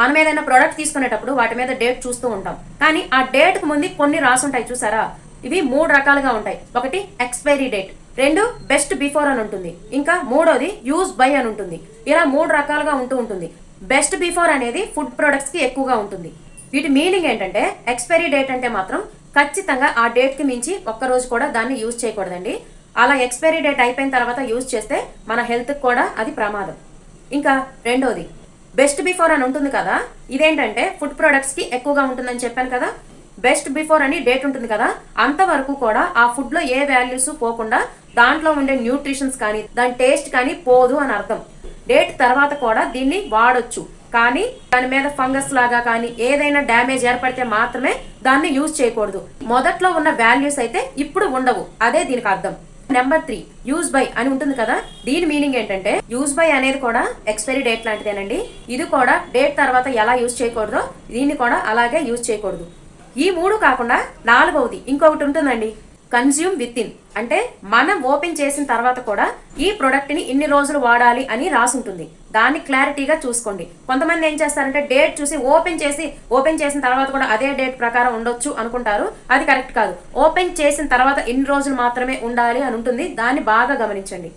మనం ఏదైనా ప్రోడక్ట్ తీసుకునేటప్పుడు వాటి మీద డేట్ చూస్తూ ఉంటాం. కానీ ఆ డేట్కు ముందు కొన్ని రాసుంటాయి చూసారా? ఇవి మూడు రకాలుగా ఉంటాయి. ఒకటి ఎక్స్పైరీ డేట్ రెండు బెస్ట్ బిఫోర్ అని ఉంటుంది. ఇంకా మూడోది యూజ్ బై అని ఉంటుంది. ఇలా మూడు రకాలుగా ఉంటూ ఉంటుంది. బెస్ట్ బిఫోర్ అనేది ఫుడ్ ప్రొడక్ట్స్కి ఎక్కువగా ఉంటుంది. వీటి మీనింగ్ ఏంటంటే ఎక్స్పైరీ డేట్ అంటే మాత్రం ఖచ్చితంగా ఆ డేట్కి మించి ఒక్క రోజు కూడా దాన్ని యూజ్ చేయకూడదండి. అలా ఎక్స్పైరీ డేట్ అయిపోయిన తర్వాత యూజ్ చేస్తే మన హెల్త్కి కూడా అది ప్రమాదం. ఇంకా రెండోది బెస్ట్ బిఫోర్ అని ఉంటుంది కదా? ఇదేంటంటే ఫుడ్ ప్రొడక్ట్స్కి ఎక్కువగా ఉంటుందని చెప్పాను కదా? బెస్ట్ బిఫోర్ అని డేట్ ఉంటుంది కదా? అంతవరకు కూడా ఆ ఫుడ్లో ఏ వాల్యూస్ పోకుండా దాంట్లో ఉండే న్యూట్రిషన్స్ కానీ దాని టేస్ట్ కానీ పోదు అని అర్థం. డేట్ తర్వాత కూడా దీన్ని వాడొచ్చు. కానీ దాని మీద ఫంగస్ లాగా కానీ ఏదైనా డ్యామేజ్ ఏర్పడితే మాత్రమే దాన్ని యూజ్ చేయకూడదు. మొదట్లో ఉన్న వాల్యూస్ అయితే ఇప్పుడు ఉండవు. అదే దీనికి అర్థం. నెంబర్ త్రీ యూజ్ బై అని ఉంటుంది కదా? దీని మీనింగ్ ఏంటంటే యూజ్ బై అనేది కూడా ఎక్స్పైరీ డేట్ లాంటిదేనండి. ఇది కూడా డేట్ తర్వాత ఎలా యూజ్ చేయకూడదో దీన్ని కూడా అలాగే యూజ్ చేయకూడదు. ఈ మూడు కాకుండా నాలుగవది ఇంకొకటి ఉంటుందండి. కన్జ్యూమ్ విత్ ఇన్ అంటే మనం ఓపెన్ చేసిన తర్వాత కూడా ఈ ప్రొడక్ట్ని ఇన్ని రోజులు వాడాలి అని రాసుంటుంది. దాన్ని క్లారిటీగా చూసుకోండి. కొంతమంది ఏం చేస్తారంటే డేట్ చూసి ఓపెన్ చేసి ఓపెన్ చేసిన తర్వాత కూడా అదే డేట్ ప్రకారం ఉండొచ్చు అనుకుంటారు. అది కరెక్ట్ కాదు. ఓపెన్ చేసిన తర్వాత ఇన్ని రోజులు మాత్రమే ఉండాలి అని ఉంటుంది. దాన్ని బాగా గమనించండి.